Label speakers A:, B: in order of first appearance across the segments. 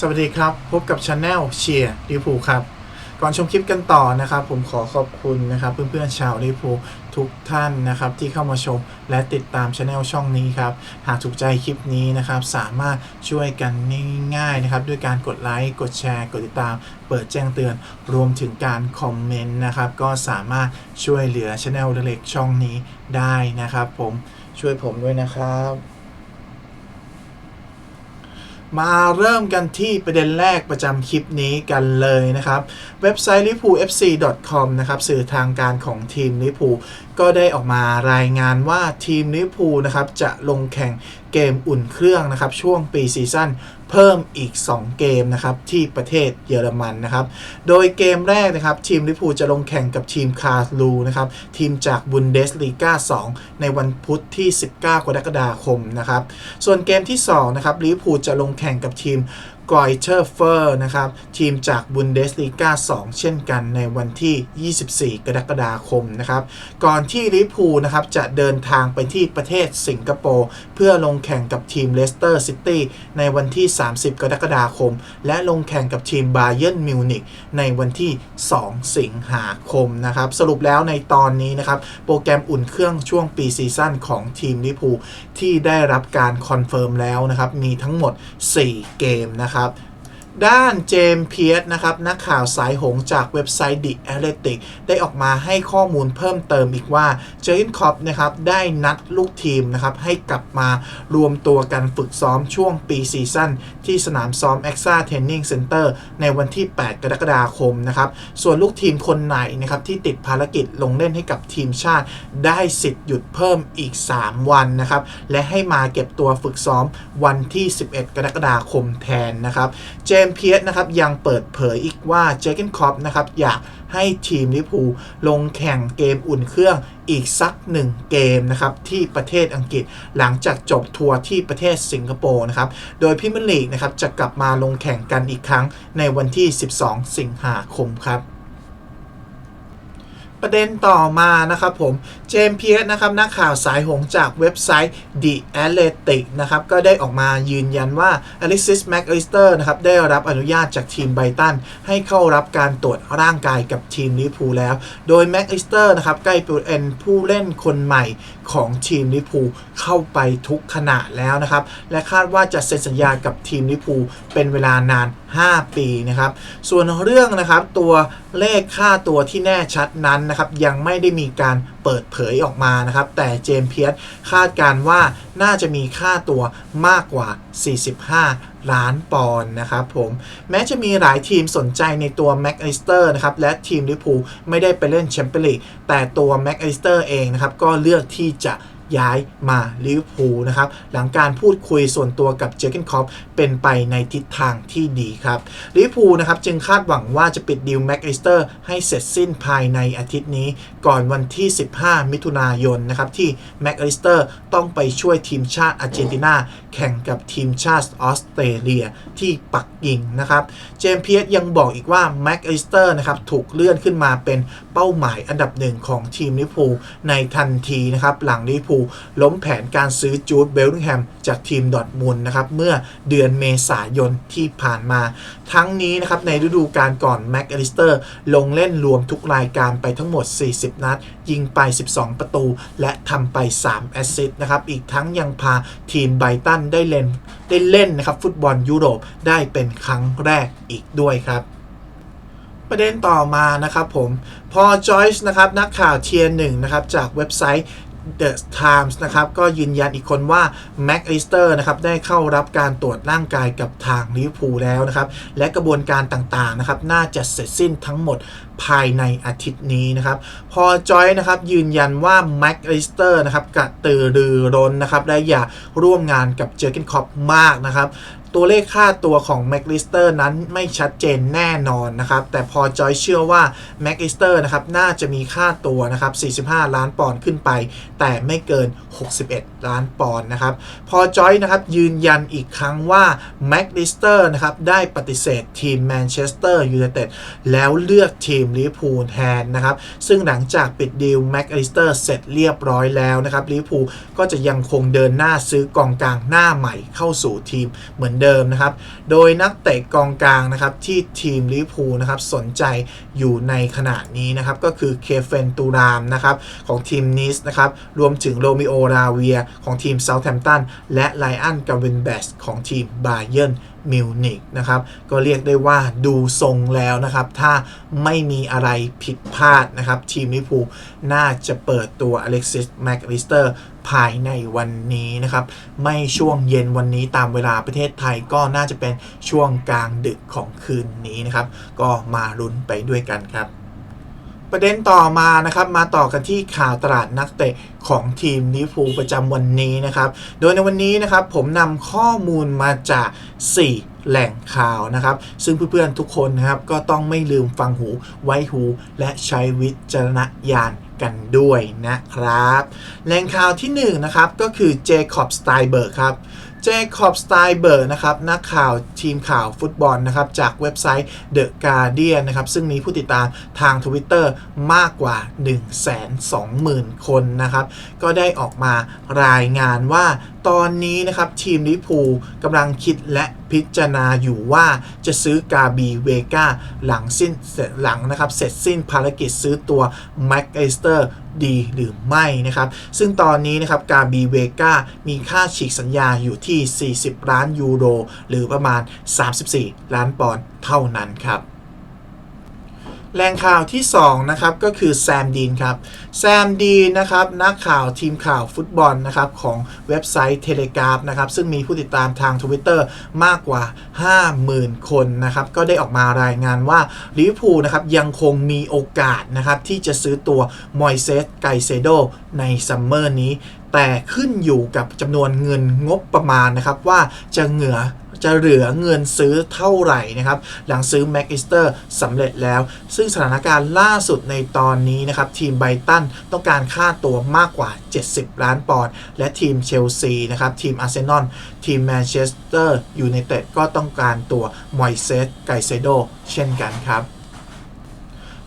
A: สวัสดีครับ พบกับช anel เชียร์ลิพูครับ ก่อนชมคลิปกันต่อนะครับ ผมขอขอบคุณนะครับ เพื่อนๆชาวลิพูทุกท่านนะครับ ที่เข้ามาชมและติดตามช anel ช่องนี้ครับ หากถูกใจคลิปนี้นะครับ สามารถช่วยกันง่ายๆนะครับ ด้วยการกดไลค์กดแชร์ กดติดตาม เปิดแจ้งเตือน รวมถึงการคอมเมนต์นะครับ ก็สามารถช่วยเหลือช anel เล็กๆช่องนี้ได้นะครับ ผมช่วยผมด้วยนะครับ มาเริ่มกันที่ประเด็นแรกประจำคลิปนี้กันเลยนะครับ เว็บไซต์ liverpoolfc.com นะครับสื่อทางการของทีมลิเวอร์พูลก็ได้ออกมารายงานว่าทีมลิเวอร์พูลนะครับจะลงแข่งเกมอุ่นเครื่องนะครับ ช่วงปีซีซั่นเพิ่มอีก 2 เกมนะครับ ที่ประเทศเยอรมันนะครับ โดยเกมแรกนะครับ ทีมลิพูจะลงแข่งกับทีมคาร์ลูนะครับ ทีมจากบุนเดสลีกา2ในวันพุธที่ 19 กรกฎาคมนะครับ ส่วนเกมที่2นะครับลิพูจะลงแข่งกับทีม กรอยเทอร์เฟอร์นะครับ ทีมจากบุนเดสลีกา2 เช่นกันในวันที่ 24 กรกฎาคมนะครับ ก่อนที่ลิพูนะครับจะเดินทางไปที่ประเทศสิงคโปร์ เพื่อลงแข่งกับทีมเลสเตอร์ซิตี้ในวันที่ 30 กรกฎาคม และลงแข่งกับทีมบาเยิร์นมิวนิกในวันที่ 2 สิงหาคมนะครับ สรุปแล้วในตอนนี้นะครับ โปรแกรมอุ่นเครื่องช่วงปีซีซั่นของทีมลิพูที่ได้รับการคอนเฟิร์มแล้วนะครับ มีทั้งหมด 4 เกมนะครับนะครับ ด้านเจมส์เพียสนะครับนักข่าวสายหงจากเว็บไซต์ The Athletic ได้ออกมาให้ข้อมูลเพิ่มเติมอีกว่าเจนคอปนะครับได้นัดลูกทีมนะครับให้กลับมารวมตัวกันฝึกซ้อมช่วงปีซีซั่นที่สนามซ้อม e x a Training Center ในวันที่ 8 กรกฎาคมนะครับส่วนลูกทีมคนไหนนะครับที่ติดภารกิจลงเล่นให้กับทีมชาติ ได้สิทธิ์หยุดเพิ่มอีก 3 วันนะครับและให้มาเก็บตัวฝึกซ้อมวันที่ 11 กรกฎาคมแทนนะครับเจมนเพียสนะครับยังเปิดเผยอีกว่าเจเกนคอปนะครับอยากให้ทีมลิพูลงแข่งเกมอุ่นเครื่องอีกสักหนึ่งเกมนะครับที่ประเทศอังกฤษหลังจากจบทัวร์ที่ประเทศสิงคโปร์นะครับโดยพิมลีกนะครับจะกลับมาลงแข่งกันอีกครั้งในวันที่ 12 สิงหาคมครับ ประเด็นต่อมานะครับผมเจมส์เพียสนะครับนักข่าวสายหงจากเว็บไซต์ The Athletic นะครับก็ได้ออกมายืนยันว่า Alexis McAllister นะครับได้รับอนุญาตจากทีมไบรตัน ให้เข้ารับการตรวจร่างกายกับทีมลิพูแล้ว โดย McAllister นะครับใกล้เป็นผู้เล่นคนใหม่ของทีมลิพูเข้าไปทุกขณะแล้วนะครับ และคาดว่าจะเซ็นสัญญากับทีมลิพูเป็นเวลานาน5 ปีนะครับ ส่วนเรื่องนะครับตัวเลขค่าตัวที่แน่ชัดนั้นนะครับยังไม่ได้มีการเปิดเผยออกมานะครับ แต่เจมเพียสคาดการณ์ว่าน่าจะมีค่าตัวมากกว่า 45 ล้านปอนด์นะครับผมแม้จะมีหลายทีมสนใจในตัวแม็กอลิสเตอร์นะครับและทีมลิพูไม่ได้ไปเล่นแชมเปี้ยนลีกแต่ตัวแม็กอลิสเตอร์เองนะครับก็เลือกที่จะ ย้ายมาลิเวอร์พูลนะครับหลังการพูดคุยส่วนตัวกับเจอร์เกนคอปเป็นไปในทิศทางที่ดีครับลิเวอร์พูลนะครับจึงคาดหวังว่าจะปิดดีลแม็กอิสเตอร์ให้เสร็จสิ้นภายในอาทิตย์นี้ ก่อนวันที่ 15 มิถุนายนนะครับที่แม็กอิสเตอร์ต้องไปช่วยทีมชาติอาร์เจนตินาแข่งกับทีมชาติออสเตรเลียที่ปักกิ่งนะครับเจมส์เพียสยังบอกอีกว่าแม็กอิสเตอร์นะครับถูกเลื่อนขึ้นมาเป็นเป้าหมายอันดับหนึ่งของทีมลิเวอร์พูลในทันทีนะครับหลังลิเวอร์พูลล้มแผนการซื้อจูดเบลลิงแฮมจากทีมดอทมุนด์นะครับเมื่อเดือนเมษายนที่ผ่านมา ทั้งนี้นะครับในฤดูกาลก่อนแม็กอลิสเตอร์ลงเล่นรวมทุกรายการไปทั้งหมด 40 นัด ยิงไป 12 ประตู และทำไป 3 แอสซิสต์นะครับอีกทั้งยังพาทีมไบตันได้เล่นได้เล่นนะครับฟุตบอลยุโรปได้เป็นครั้งแรกอีกด้วยครับประเด็นต่อมานะครับผม พอจอยส์นะครับนักข่าวเทียร์หนึ่งนะครับจากเว็บไซต์ The Times นะครับก็ยืนยันอีกคนว่า Mac a l i s t e r นะครับได้เข้ารับการตรวจร่างกายกับทางลิเวอร์พูลแล้วนะครับและกระบวนการต่างๆนะครับน่าจะเสร็จสิ้นทั้งหมดภายในอาทิตย์นี้นะครับพอจอยนะครับยืนยันว่า Mac a l i s t e r นะครับกระตือรือร้นนะครับและอยากร่วมงานกับเจอร์เกนคอปมากนะครับ ตัวเลขค่าตัวของแม็กลิสเตอร์นั้นไม่ชัดเจนแน่นอนนะครับ แต่พอจอยเชื่อว่าแม็กลิสเตอร์นะครับน่าจะมีค่าตัวนะครับ 45 ล้านปอนด์ขึ้นไป แต่ไม่เกิน 61 ล้านปอนด์นะครับ พอจอยนะครับยืนยันอีกครั้งว่าแม็กลิสเตอร์นะครับได้ปฏิเสธทีมแมนเชสเตอร์ยูไนเต็ดแล้วเลือกทีมลิเวอร์พูลแทนนะครับ ซึ่งหลังจากปิดดีลแม็กลิสเตอร์เสร็จเรียบร้อยแล้วนะครับลิเวอร์พูลก็จะยังคงเดินหน้าซื้อกองกลางหน้าใหม่เข้าสู่ทีมเหมือนเดิมนะครับ โดยนักเตะกองกลางนะครับที่ทีมลิพูนะครับสนใจอยู่ในขณะนี้นะครับก็คือเคเฟนตูรามนะครับของทีมนิสนะครับรวมถึงโรมิโอราเวียของทีมเซาท์แฮมป์ตันและไลอันกาเวนเบสของทีมบาเยิร์น มิวนิกนะครับก็เรียกได้ว่าดูทรงแล้วนะครับ ถ้าไม่มีอะไรผิดพลาดนะครับ ทีมลิพูน่าจะเปิดตัวอเล็กซิสแมคลิสเตอร์ภายในวันนี้นะครับ ไม่ช่วงเย็นวันนี้ตามเวลาประเทศไทยก็น่าจะเป็นช่วงกลางดึกของคืนนี้นะครับ ก็มาลุ้นไปด้วยกันครับ ประเด็นต่อมานะครับมาต่อกันที่ข่าวตลาดนักเตะของทีมลิเวอร์พูประจำวันนี้นะครับ โดยในวันนี้นะครับผมนำข้อมูลมาจาก 4 แหล่งข่าวนะครับ ซึ่งเพื่อนๆทุกคนนะครับก็ต้องไม่ลืมฟังหูไว้หูและใช้วิจารณญาณกันด้วยนะครับ แหล่งข่าวที่1นะครับก็คือเจคอบสไตเบิร์กครับ เจคอบสไตเบิร์กนะครับนักข่าวทีมข่าวฟุตบอลนะครับจากเว็บไซต์ The Guardian นะครับซึ่งมีผู้ติดตามทาง Twitter มากกว่า 120,000 คนนะครับ ก็ได้ออกมารายงานว่าตอนนี้นะครับทีมลิพูกำลังคิดและพิจารณาอยู่ว่าจะซื้อกาบีเวกาหลังสิ้นเสร็จหลังนะครับเสร็จสิ้นภารกิจซื้อตัวแม็กไอสเตอร์ดีหรือไม่นะครับ ซึ่งตอนนี้นะครับกาบีเวกามีค่าฉีกสัญญาอยู่ที่ 40 ล้านยูโร หรือประมาณ 34 ล้านปอนด์เท่านั้นครับ แหล่งข่าวที่2นะครับก็คือแซมดีนครับแซมดีนนะครับนักข่าวทีมข่าวฟุตบอลนะครับของเว็บไซต์เทเลกราฟนะครับซึ่งมีผู้ติดตามทาง Twitter มากกว่า 50,000 คนนะครับก็ได้ออกมารายงานว่าลิเวอร์พูลนะครับยังคงมีโอกาสนะครับที่จะซื้อตัวมอยเซสไกเซโดในซัมเมอร์นี้ แต่ขึ้นอยู่กับจำนวนเงินงบประมาณนะครับว่าจะเหงื่อ จะเหลือเงินซื้อเท่าไหร่นะครับ หลังซื้อแม็กอิสเตอร์สำเร็จแล้ว ซึ่งสถานการณ์ล่าสุดในตอนนี้นะครับทีมไบรตันต้องการค่าตัวมากกว่า 70 ล้านปอนด์และทีมเชลซีนะครับทีมอาร์เซนอลทีมแมนเชสเตอร์ยูไนเต็ดก็ต้องการตัวมอยเซสไกเซโดเช่นกันครับ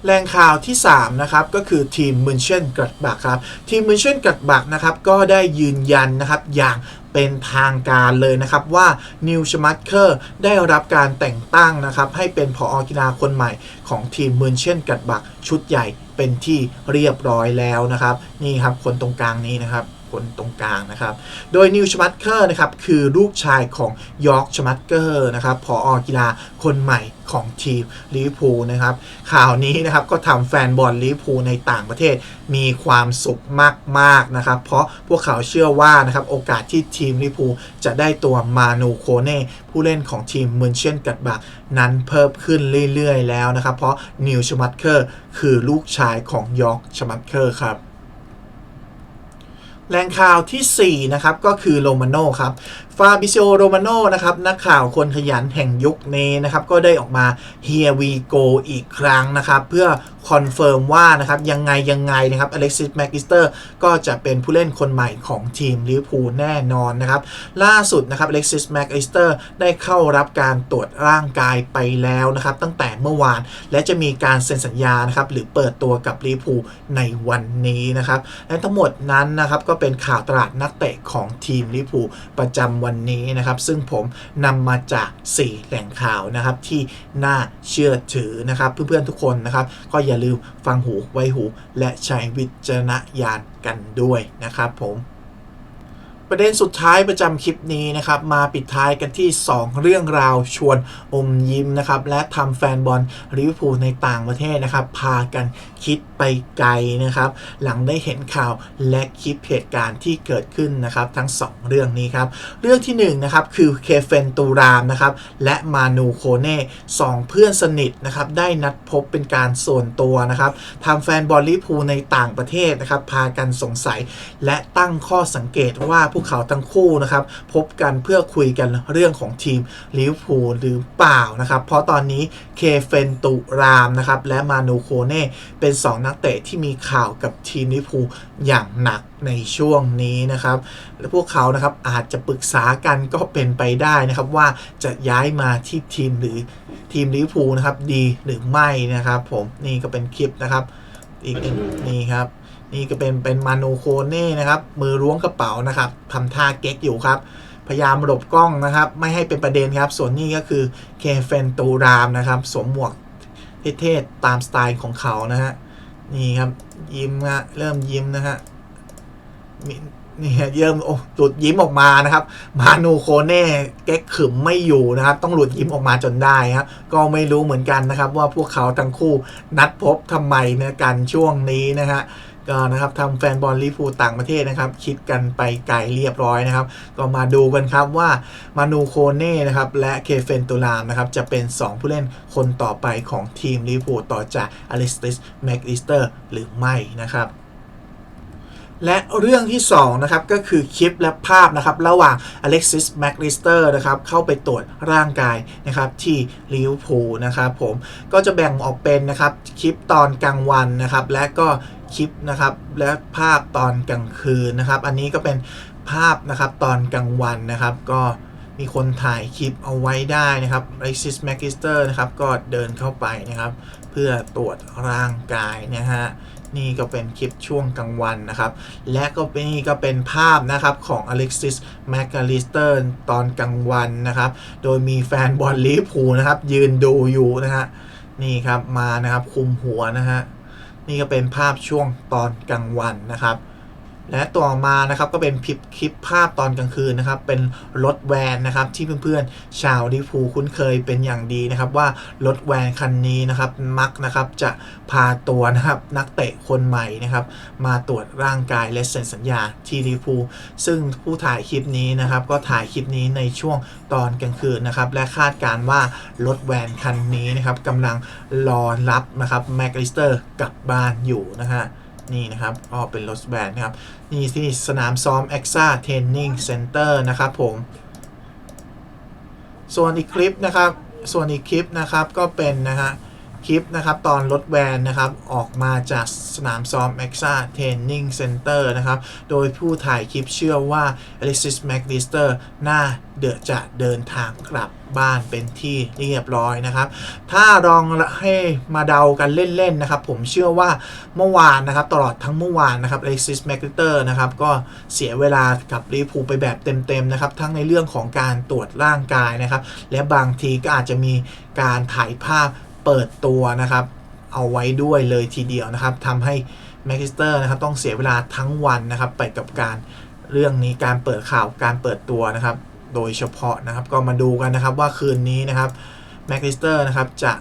A: แหล่งข่าวที่ 3 นะครับ ก็คือทีมมุนเช่นกัดบักครับ ทีมมุนเช่นกัดบักนะครับ ก็ได้ยืนยันนะครับ อย่าง เป็นทางการเลยนะครับว่านิวชมัตเคอร์ได้รับการแต่งตั้งนะครับให้เป็นผออกีฬาคนใหม่ของทีมเมุนเช่นกัดบักชุดใหญ่เป็นที่เรียบร้อยแล้วนะครับ นี่ครับคนตรงกลางนี้นะครับ คนตรงกลางนะครับ โดยนิวชมัตเคอร์นะครับคือลูกชายของยอร์กชมัตเกอร์นะครับผอกีฬาคนใหม่ของทีมลิเวอร์พูลนะครับ ข่าวนี้นะครับก็ทำแฟนบอลลิเวอร์พูลในต่างประเทศมีความสุขมากๆนะครับ เพราะพวกเขาเชื่อว่านะครับโอกาสที่ทีมลิเวอร์พูลจะได้ตัวมานูโคเน่ผู้เล่นของทีมมุนเช่นกัดบักนั้นเพิ่มขึ้นเรื่อยๆแล้วนะครับ เพราะนิวชมัตเคอร์คือลูกชายของยอร์กชมัตเคอร์ครับ แหล่งข่าวทีสี่ 4 นะครับ ก็คือโรมาโน่ครับฟาบิ i โอโรมาโน่นะครับนักข่าวคนขยันแห่งยุคนี้นะครับ ก็ได้ออกมา Here we go อีกครั้งนะครับ เพื่อคอนเฟิร์มว่านะครับยังไงยังไงนะครับอเล็กซิสแมกิสเตอร์ก็จะเป็นผู้เล่นคนใหม่ของทีมลิเวอร์พูลแน่นอนนะครับ ล่าสุดนะครับอเล็กซิสแมกิสเตอร์ได้เข้ารับการตรวจร่างกายไปแล้วนะครับ ตั้งแต่เมื่อวาน และจะมีการเซ็นสัญญานะครับหรือเปิดตัวกับลิเวอร์พูลในวันนี้นะครับ และทั้งหมดนั้นนะครับก็เป็นข่าวตลาดนักเตะของทีมลิเวอร์พูลประจำวันนี้นะครับ ซึ่งผมนำมาจาก 4 แหล่งข่าวนะครับที่น่าเชื่อถือนะครับ เพื่อนๆทุกคนนะครับก็อย่าอย่าลืมฟังหูไว้หูและใช้วิจารณญาณกันด้วยนะครับผมประเด็นสุดท้ายประจำคลิปนี้นะครับ มาปิดท้ายกันที่ 2 เรื่องราวชวนอมยิ้มนะครับ และทำแฟนบอลลิเวอร์พูลในต่างประเทศนะครับ พากันคิด ไปไกลนะครับ หลังได้เห็นข่าวและคลิปเหตุการณ์ที่เกิดขึ้นนะครับ ทั้ง 2 เรื่องนี้ครับ เรื่องที่1นนะครับคือเคเฟนตูรามนะครับและมานูโคเน่สองเพื่อนสนิทนะครับได้นัดพบเป็นการส่วนตัวนะครับทำแฟนบอลลิพูในต่างประเทศนะครับ พากันสงสัยและตั้งข้อสังเกตว่าพวกเขาทั้งคู่นะครับ พบกันเพื่อคุยกันเรื่องของทีมลิเวอร์พูลหรือเปล่านะครับ เพราะตอนนี้เคเฟนตูรามนะครับและมานูโคเน่เป็น 2 นักักเตะที่มีข่าวกับทีมลิเวอร์พูลอย่างหนักในช่วงนี้นะครับ และพวกเขานะครับอาจจะปรึกษากันก็เป็นไปได้นะครับว่าจะย้ายมาที่ทีมหรือทีมลิเวอร์พูลนะครับดีหรือไม่นะครับ ผมนี่ก็เป็นคลิปนะครับ อีกนี่ครับ นี่ก็เป็นเป็นมานูโคเน่นะครับ มือล้วงกระเป๋านะครับทำท่าเก๊กอยู่ครับพยายามหลบกล้องนะครับ ไม่ให้เป็นประเด็นครับ ส่วนนี้ก็คือเคเฟนตูรามนะครับ สวมหมวกเท่ๆตามสไตล์ของเขานะฮะ นี่ครับยิ้มฮะเริ่มยิ้มนะฮะนี่เริ่มโอ้หลุดยิ้มออกมานะครับ มานูโคเน่แก๊กขึมไม่อยู่นะครับ ต้องหลุดยิ้มออกมาจนได้ครับก็ไม่รู้เหมือนกันนะครับ ว่าพวกเขาทั้งคู่นัดพบทำไมนะกันช่วงนี้นะฮะ ก็นะครับทำแฟนบอลลิเวอร์พูลต่างประเทศนะครับ คิดกันไปไกลเรียบร้อยนะครับ ก็มาดูกันครับว่ามานูโคเน่นะครับและเคเฟนตูลามนะครับจะเป็น 2 ผู้เล่นคนต่อไปของทีมลิเวอร์พูลต่อจากอลิสติสแม็กอิสเตอร์หรือไม่นะครับ และเรื่องที่2นะครับก็คือคลิปและภาพนะครับระหว่างอเล็กซิสแมคลิสเตอร์นะครับเข้าไปตรวจร่างกายนะครับที่ลิเวอร์พูลนะครับผมก็จะแบ่งออกเป็นนะครับคลิปตอนกลางวันนะครับและก็คลิปนะครับและภาพตอนกลางคืนนะครับ อันนี้ก็เป็นภาพนะครับตอนกลางวันนะครับ ก็มีคนถ่ายคลิปเอาไว้ได้นะครับอเล็กซิสแมคลิสเตอร์นะครับก็เดินเข้าไปนะครับ เพื่อตรวจร่างกายนะฮะ นี่ก็เป็นคลิปช่วงกลางวันนะครับ และก็เป็นนี่ก็เป็นภาพนะครับของอเล็กซิสแมค a ลิสเตอร์ตอนกลางวันนะครับ โดยมีแฟนบอลลิเวอร์พูลนะครับ ยืนดูอยู่นะฮะนี่ครับมานะครับคุมหัวนะฮะนี่ก็เป็นภาพช่วงตอนกลางวันนะครับ และต่อมานะครับก็เป็นคลิปภาพตอนกลางคืนนะครับ เป็นรถแวนนะครับที่เพื่อนๆชาวลิเวอร์พูคุ้นเคยเป็นอย่างดีนะครับ ว่ารถแวนคันนี้นะครับมักนะครับจะพาตัวนะครับนักเตะคนใหม่นะครับ มาตรวจร่างกายและเซ็นสัญญาที่ลิเวอร์พูซึ่งผู้ถ่ายคลิปนี้นะครับ ก็ถ่ายคลิปนี้ในช่วงตอนกลางคืนนะครับ และคาดการณ์ว่ารถแวนคันนี้นะครับกำลังรอรับนะครับแม็กลิสเตอร์กลับบ้านอยู่นะฮะ นี่นะครับก็เป็นรถแบนนะครับ นี่ที่สนามซ้อม e x a Training Center นะครับผม ส่วนอีกคลิปนะครับ ส่วนอีกคลิปนะครับก็เป็นนะฮะ คลิปนะครับตอนรถแวนนะครับออกมาจากสนามซ้อม e x a Training Center นะครับ โดยผู้ถ่ายคลิปเชื่อว่า Alexis m c l i s t e r น่าเดือจะเดินทางกลับบ้านเป็นที่เรียบร้อยนะครับ ถ้าลองให้มาเดากันเล่นๆนะครับ ผมเชื่อว่าเมื่อวานนะครับ ตลอดทั้งเมื่อวานนะครับ Alexis m c l i s t e r นะครับก็เสียเวลากับลิเวอร์พูลไปแบบเต็มๆนะครับ ทั้งในเรื่องของการตรวจร่างกายนะครับ และบางทีก็อาจจะมีการถ่ายภาพ เปิดตัวนะครับ เอาไว้ด้วยเลยทีเดียวนะครับทำให้แม็กซิสเตอร์นะครับต้องเสียเวลาทั้งวันนะครับไปกับการเรื่องนี้การเปิดข่าวการเปิดตัวนะครับ โดยเฉพาะนะครับก็มาดูกันนะครับว่าคืนนี้นะครับแม็กซิสเตอร์นะครับจะ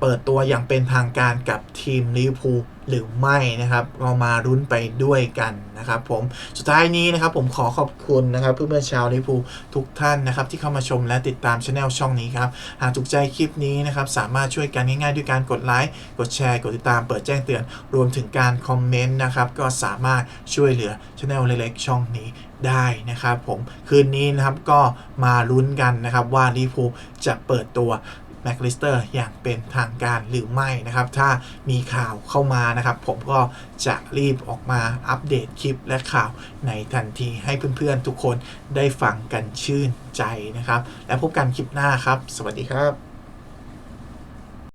A: เปิดตัวอย่างเป็นทางการกับทีมลิเวอร์พูล หรือไม่นะครับก็มารุ้นไปด้วยกันนะครับผมสุดท้ายนี้นะครับผมขอขอบคุณนะครับเพื่อนๆชาวลิพูทุกท่านนะครับที่เข้ามาชมและติดตามช anel ช่องนี้ครับหากถูกใจคลิปนี้นะครับสามารถช่วยกันง่ายๆ ด้วยการกดไลค์กดแชร์กดติดตามเปิดแจ้งเตือน รวมถึงการคอมเมนต์นะครับก็สามารถช่วยเหลือช anel เล็กๆช่องนี้ได้นะครับผมคืนนี้นะครับก็มาลุ้นกันนะครับว่าลิพูจะเปิดตัว แม็กลิสเตอร์อย่างเป็นทางการหรือไม่นะครับ ถ้ามีข่าวเข้ามานะครับ ผมก็จะรีบออกมาอัปเดตคลิปและข่าวในทันทีให้เพื่อนๆทุกคนได้ฟังกันชื่นใจนะครับ และพบกันคลิปหน้าครับ สวัสดีครับ